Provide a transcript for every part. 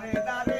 dare dare.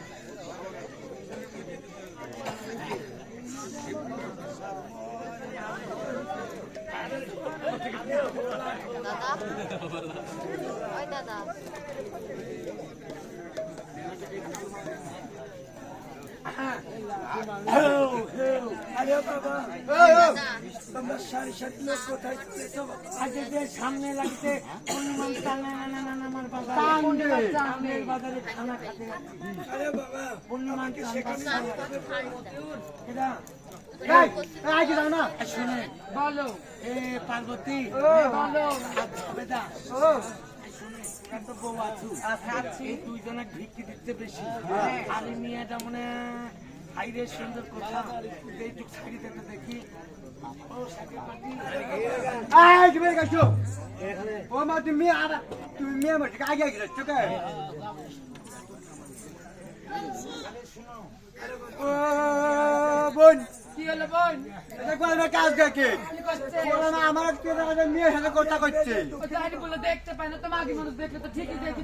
দাদা ওই দাদা সামনে লাগছে হনুমান আমার বাবা। টানের বাজারে খানা খাতে হনুমান শুনে বলো। এ পার্বতী বলো বউ আছু। এই দুইজনে ভিক্ষি দিতে বেশি। আর মেয়েটা মানে হাইরে সুন্দর কথা। এইটুক শাড়ি দেখি। ও শাড়ি পাটি ও মা তুমি আর তুমি মেয়ে মাঠে আগে আগে কে? বোন। দেখতে না তো মাগি মানুষ দেখলে তো ঠিকই দেখি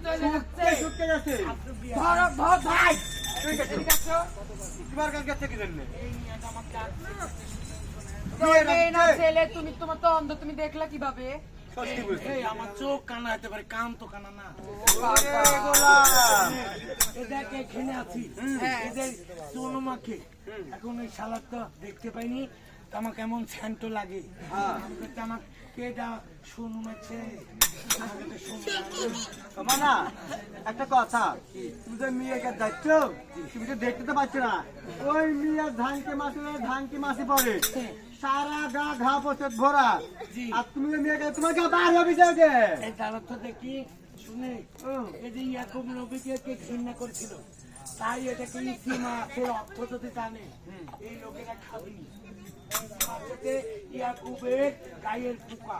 ভাই! ছেলে তুমি তোমার তো অন্ধ তুমি দেখলা কীভাবে? আমার চোখ কানা হতে পারে কান তো কানা না। আছি। এদের সোনমাকে এখন ওই শালার তো দেখতে পাইনি। তো আমার কেমন স্যান্টো লাগে। হ্যাঁ। আমার কেটা তোমার না একটা কথা। তুমি যে মেয়েকে দেখছ? তুমি তো দেখতে তো পাচ্ছ না। ওই মেয়ের ধানকে মাসে ধানকে মাসে পড়ে সারা গা ঘা পচে ভরা। আর তুমি মেয়েকে তোমার গা বার হবে যাবে তো দেখি। শুনে এই যে ইয়াকুব নবীকে কে ঘৃণা করেছিল। তাই এটাকে অর্থ যদি জানে, এই লোকেরা খাবেনি ইয়াকুবের গায়ের পোকা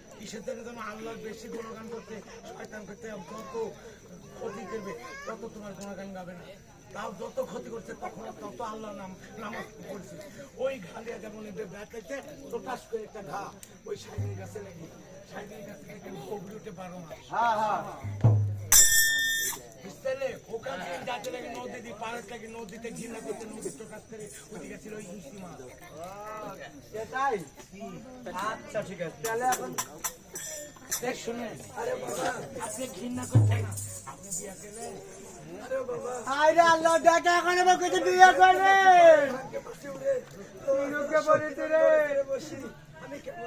কিসের জন্য যেন আল্লাহর বেশি গুণগান করতে, শয়তান করতে যত ক্ষতি করবে, তত তোমার গুণগান গাবে না। তাও যত ক্ষতি করছে, তখন তত আল্লাহ নাম, নামাজ পড়ছে। ওই ঘা যেমন এদের ব্যাটাইতে প্রকাশ করে একটা ঘা, ওই সাইকেল গাছে লেগে গাছ থেকে ওগুলি উঠে পারো না। হ্যাঁ হ্যাঁ। বুঝতে ওখান থেকে যাতে লাগে নদী দিয়ে পাড়ের থেকে নদীতে ঘৃণা করতে নদীর প্রকাশ করে ওদিকে ছিল মাছ। সেটাই। আচ্ছা ঠিক আছে। তাহলে এখন দেখ শুনে আরে বাবা। আপনি ঘৃণা করছেন না। আপনি বিয়া করলেন আরে আল্লাহ দেখা এখন আবার কিছু বিয়ে রে। আমি কেমন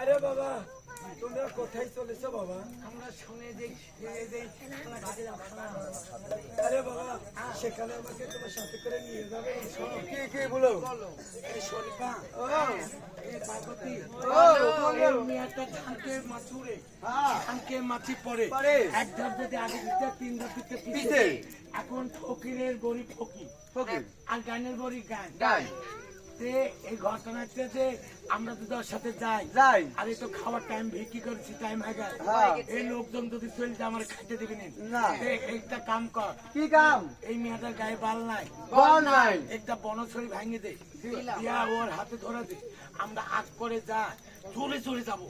আরে বাবা তোমরা কোথায় চলেছো বাবা? আমরা শুনে। আরে বাবা সেখানে আমাকে তোমার সাথে করে নিয়ে যাবে। কি কি বলো? শরীফা। পার্বতী। মেয়েটা ধানকে মাছুরে। হ্যাঁ। ধানকে মাছি পড়ে। পড়ে। এক ধাপ যদি আগে দিতে তিন ধাপ দিতে পিছে। এখন ফকিরের গরিব ফকির। ওকে আর গানের গরিব গান। তে এই ঘটনাতে যে আমরা তো তোর সাথে যাই যাই। আর এই তো খাওয়ার টাইম ভিকি করছি টাইম হয়ে হ্যাঁ। এই লোকজন যদি চলছে আমার খাইতে দিবি না। একটা কাম কর। কি কাম? এই মেয়েটার গায়ে বাল নাই। বল নাই। একটা বনছড়ি ভাঙে দে। দিয়া ওর হাতে ধরে দে। আমরা আগ করে যা চলে চলে যাব।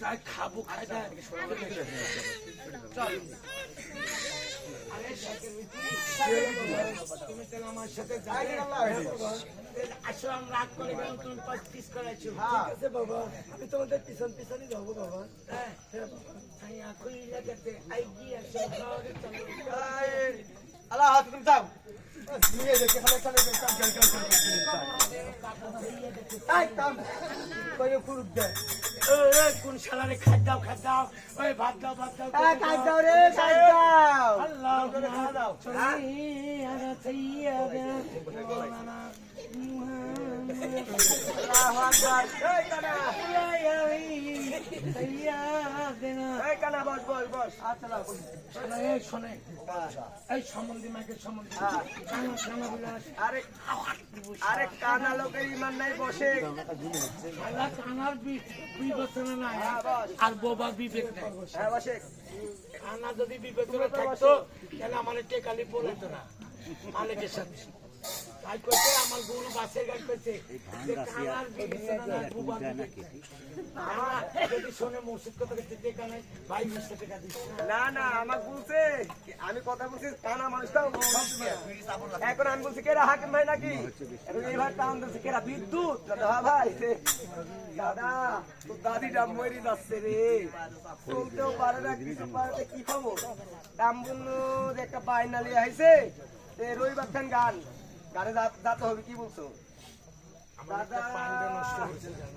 যাই খাব খাই দাই চল আরে সাইকেল তুমি তাহলে আমার সাথে যাবে আসো আমরা রাগ করে গেলাম তুমি পাঁচ পিস করাইছো হ্যাঁ। ঠিক আছে বাবা আমি তোমাদের পিছন পিছনই যাব বাবা হ্যাঁ হ্যাঁ কোন শালারে খাই দাও খাই দাও ওই ভাত দাও ভাত দাও কাজ দাও রে কাজ দাও আল্লাহ খাওয়া দাও এই সম্বন্ধে মাকে সম্বন্ধে আরে আরে কানা লোকের ইমান নাই বসে কানার বিবেচনা নাই আর বোবা বিবেক নাই কানা যদি বিবেচনা থাকতো তাহলে আমার টেকালি পড়তো না মালিকের সাথে আমার গাড়ি করছে। যে কানার বিবেচনা নাই বোবা বিবেক নাই। কানা যদি শোনে মুর্শিদ কথা করতে টেকা ভাই মিশতে টেকা না না না বলছে আমি কথা বলছি কানা মানুষটাও এখন আমি বলছি কেরা হাকিম ভাই নাকি? এখন এইবার টান দিচ্ছে কেরা বিদ্যুৎ? দাদা ভাই দাদা তোর দাদিটা মরি যাচ্ছে রে। চলতেও পারে না কিছু পারে কি খবর? দাম বলল যে একটা বাইনালি আইছে রবিবার খান গান। গানে যা- যাতে হবে কি বলছো?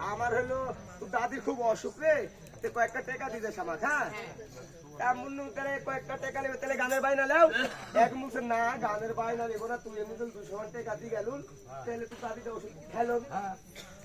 আমার হলো তোর দাদির খুব অসুখ রে। তে কয়েকটা টেকা দিতে আমার হ্যাঁ? এমন তাহলে কয়েকটা টেকা নেবে তাহলে গানের বাইনা নাও। এক মুখে না গানের বাইনা নেব না তুই এমনি দুশো টাকা দিয়ে গেলুন তাহলে তুই দাদিটা ওষুধ খেলো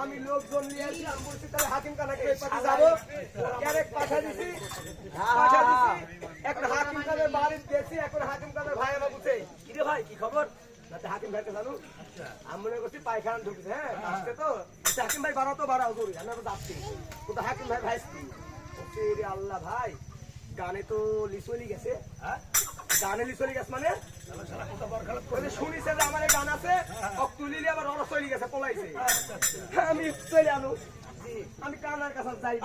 আমি লোকজন নিয়ে আসি আমি বলছি তাহলে হাকিম কানাকে এই পাশে যাব। ক্যারেক পাঠা দিছি পাঠা দিছি। এখন হাকিম কানের বাড়ির গেছি এখন হাকিম কানের ভাই আমার বলছে কিরে ভাই কি খবর? হাকিম ভাইকে জানো। আমি মনে করছি পায়খানা ঢুকছে হ্যাঁ আসতে তো। হাকিম ভাই বাড়াও তো বাড়াও জরুরি। আমরা তো যাচ্ছি। হাকিম ভাই ভাই বলছে রে আল্লাহ ভাই গানে তো লিচলি গেছে। হ্যাঁ? গানে লিচলি গেছে মানে? শুনিছে যে আমার গান আছে অক্তুলিলি আবার রস চলি গেছে পলাইছে। আমি চলে আনু আমি কানার কাছে যাই।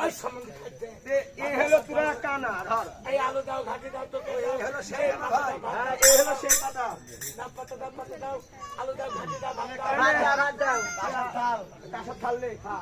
তে, এ হলো পুরা কানা ধর। এই আলু দাও ঘাটি দাও তো এই হলো সেই ভাই। হ্যাঁ এই হলো সেই কথা দাও পাতা দাও পাতা দাও। আলু দাও ঘাটি দাও। এই, এই, দাও। দাও।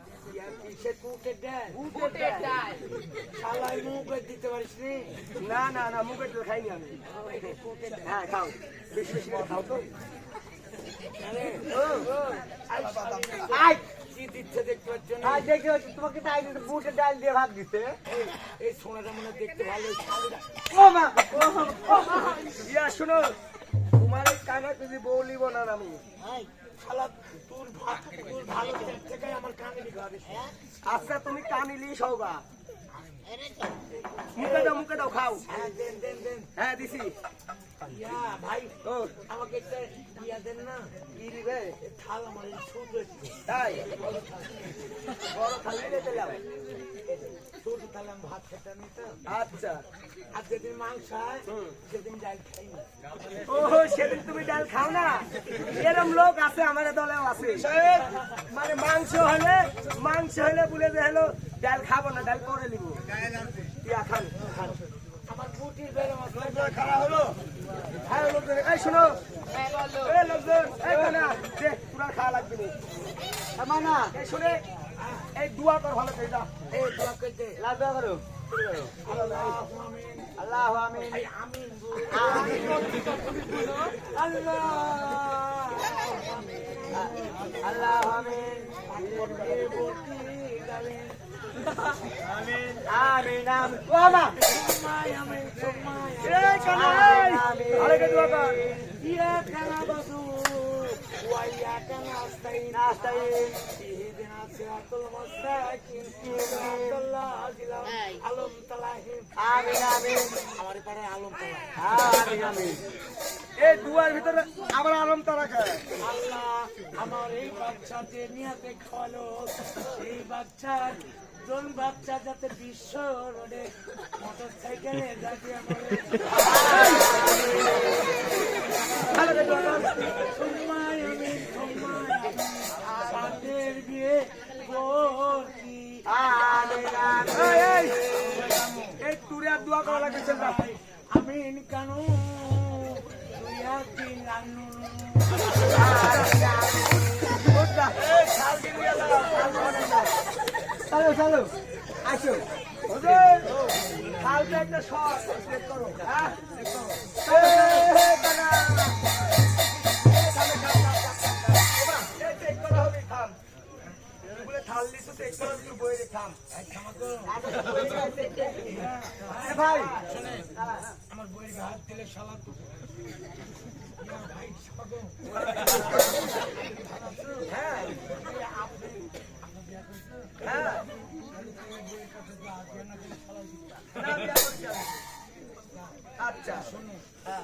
নি না না মুখের ডাল খাইনি আমি হ্যাঁ তোমাকে তাই মুখের ডাল দিয়ে ভাত দিতে এই, সোনাটা মনে দেখতে ভালো ও ইয়া শুনো তোমার কানা যদি বউ লিব না আমি আচ্ছা তুমি কানিলি সৌগা মুখে দাও মুখে দাও খাও। হ্যাঁ দেন দেন দেন। হ্যাঁ দিছি। ভাই আমাকে একটা ইয়া দেন না কি দিবে? থাল আমার এই তাই? বড় রেখে যাও থালে আমি ভাত খেতাম নি তো। আচ্ছা। আর যেদিন মাংস হয়। সেদিন ডাল খাই না। ওহো সেদিন তুমি ডাল খাও না? এরম লোক আছে আমার দলেও আছে। মানে মাংস হলে মাংস হলে বলে যে হলো ডাল খাব না ডাল করে নিব। ইয়া খান আমার বুটির বেড়ে মশলা খারাপ হলো। এই শোনো। এই লোকজন এই মানা দে পুরা খাওয়া লাগবে না। এই শুনে এই দোয়া কর ভালো করে যা। এই দোয়া করে দে লাভ দোয়া করো। আল্লাহ আমিন। আল্লাহ আমিন। আল্লাহ আল্লাহ আমিন। মা মায় আমিন তোমায় এই কানা এই আরেকে দোয়া কর ইয়া কানা বাদু ওয়াইয়া কানা আস্তাইন নাস্তাইন ইহদিনা সিরাতুল মুস্তাকিম আব্দুল্লাহ আজিলাম এই। আলম তালাহিম আমিন আমিন আমার পাড়ায় আলম তালাহিম আমিন আমিন এই দুয়ার ভিতরে আবার আলম তারা খায় আল্লাহ, আমার এই বাচ্চা যে নিয়াতে খাওয়ালো এই বাচ্চার জন বাচ্চা যাতে বিশ্ব রোডে মোটর সাইকেলে যাতে আমার ভালো করে দোয়া কর সম্মায় আমি সম্মায় সাথের বিয়ে এই তুরে আর দোয়া করা না আমি কানু, তুই একদিন রান্নু চালো চালো। আসো। কালকে একটা শট। করো। হ্যাঁ? আমার বইয়ের হাত দিলে শালা তো ভাই সাগো হ্যাঁ হ্যাঁ না, বিয়া করছি আমি। আচ্ছা হ্যাঁ।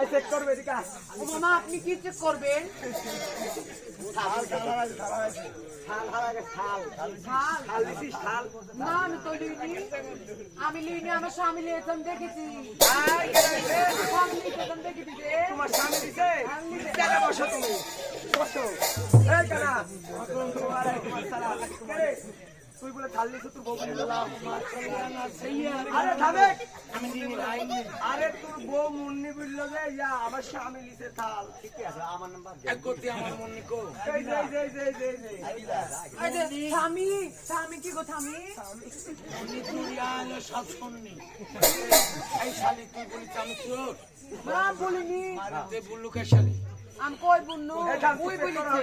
এই চেক করবে এদিকে মামা আপনি কি চেক করবেন? শাল না আমি তো আমি আমার স্বামী লিয়েছেন দেখেছি। তোমার স্বামী দিছে? বসো তুমি। বসো। এই কানা। ওয়ালাইকুম আসসালাম কে রে? তুই বলে থাল দিছিস তোর বউ আরে থামে আমি লিনি আরে তোর বউ মুন্নি বলল যে ইয়া আমার স্বামী লিছে থাল ঠিক আছে আমার নাম্বার এক করতে আমার কো। এই যে এই যে এই যে এই যে, এই যে। স্বামী স্বামী কি গো স্বামী? তুই আলো সব শুননি। এই শালি তুই বলিস আমি চোর? না বলিনি। তে বুল্লু কে শালি। আমি কই বুন্নু এই ওই বলিছে।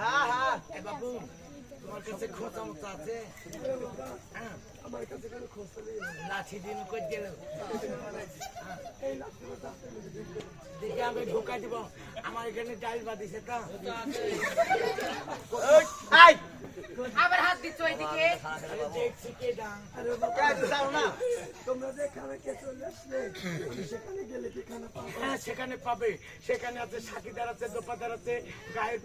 হ্যাঁ হ্যাঁ কাছে খোঁচা মতো আছে। হ্যাঁ। লাঠি দিন করে দেখে আমি ঢোকা দিব। আমার এখানে ডাইল বাঁধিছে তো। আবার হাত দিচ্ছ ওইদিকে তোমরা সেখানে গেলে পাবো হ্যাঁ সেখানে পাবে। সেখানে আছে সাকিদার আছে, দোপাদার আছে, গায়ের